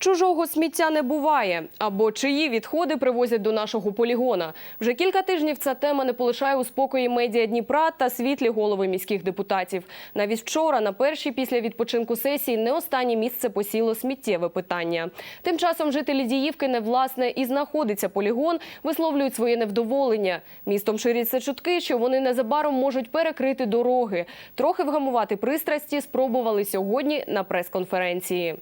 Чужого сміття не буває, або чиї відходи привозять до нашого полігона. Вже кілька тижнів ця тема не полишає у спокої медіа Дніпра та світлі голови міських депутатів. Навіть вчора, на першій після відпочинку сесії, не останнє місце посіло сміттєве питання. Тим часом жителі Діївки не власне і знаходиться полігон, висловлюють своє невдоволення. Містом ширяться чутки, що вони незабаром можуть перекрити дороги. Трохи вгамувати пристрасті спробували сьогодні на прес-конференції.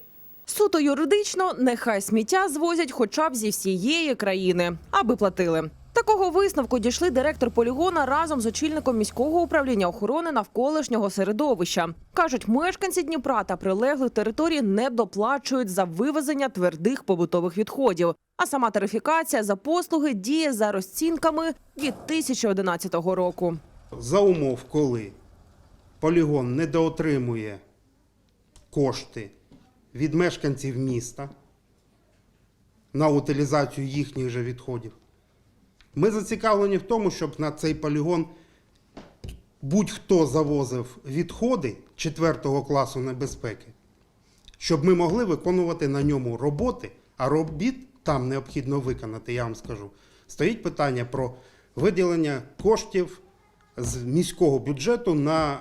Суто юридично нехай сміття звозять хоча б зі всієї країни, аби платили. Такого висновку дійшли директор полігона разом з очільником міського управління охорони навколишнього середовища. кажуть, мешканці Дніпра та прилеглих територій не доплачують за вивезення твердих побутових відходів. А сама тарифікація за послуги діє за розцінками 2011 року. За умов, коли полігон недоотримує кошти від мешканців міста на утилізацію їхніх же відходів, ми зацікавлені в тому, щоб на цей полігон будь-хто завозив відходи 4 класу небезпеки, щоб ми могли виконувати на ньому роботи, а робіт там необхідно виконати, я вам скажу. Стоїть питання про виділення коштів з міського бюджету на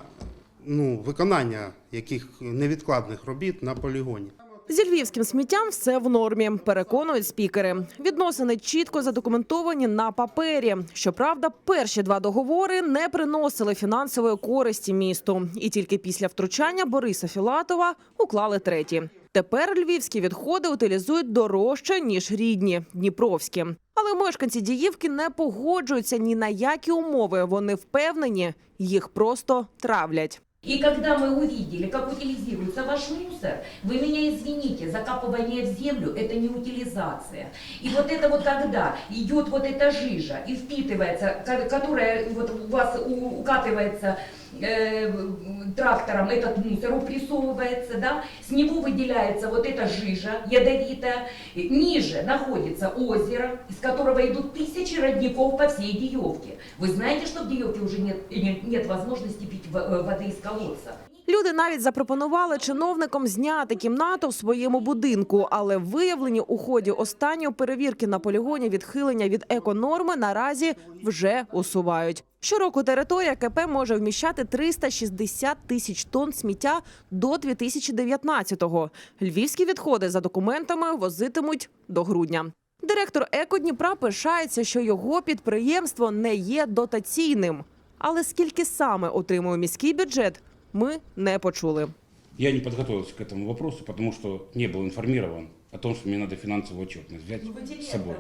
ну, виконання яких невідкладних робіт на полігоні. Зі львівським сміттям все в нормі, переконують спікери. Відносини чітко задокументовані на папері. Щоправда, перші два договори не приносили фінансової користі місту, і тільки після втручання Бориса Філатова уклали треті. Тепер львівські відходи утилізують дорожче ніж рідні дніпровські. Але мешканці Діївки не погоджуються ні на які умови. Вони впевнені, їх просто травлять. И когда мы увидели, как утилизируется ваш мусор, вы меня извините, закапывание в землю – это не утилизация. И вот это вот когда идет вот эта жижа и впитывается, ко- которая вот у вас у- укатывается э, трактором, этот мусор упрессовывается, да, с него выделяется вот эта жижа ядовитая. И Ниже находится озеро, из которого идут тысячи родников по всей Диевке. Вы знаете, что в Диевке уже нет, нет, нет возможности пить в- э, воды из колодца? Люди навіть запропонували чиновникам зняти кімнату в своєму будинку, але виявлені у ході останньої перевірки на полігоні відхилення від еконорми наразі вже усувають. Щороку територія КП може вміщати 360 тисяч тонн сміття до 2019-го. Львівські відходи за документами возитимуть до грудня. Директор Еко Дніпра пишається, що його підприємство не є дотаційним. Але скільки саме отримує міський бюджет, ми не почули. Я не подготовился к этому вопросу, потому что не был информирован о том, что мне надо финансовую отчетность взять с собой.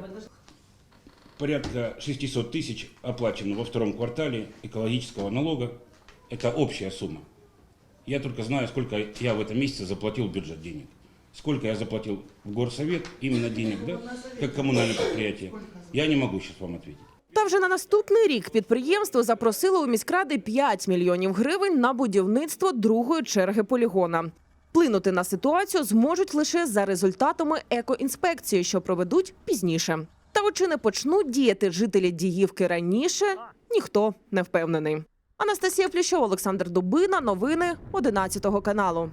Порядка 600 тысяч оплачено во втором квартале экологического налога. Это общая сумма. Я только знаю, сколько я в этом месяце заплатил в бюджет денег. Сколько я заплатил в горсовет именно денег, да, как коммунальное предприятие, я не могу сейчас вам ответить. Та вже на наступний рік підприємство запросило у міськради 5 мільйонів гривень на будівництво другої черги полігона. Вплинути на ситуацію зможуть лише за результатами екоінспекції, що проведуть пізніше. Та чи не почнуть діяти жителі Діївки раніше, ніхто не впевнений. Анастасія Плющова, Олександр Дубина. Новини 11 каналу.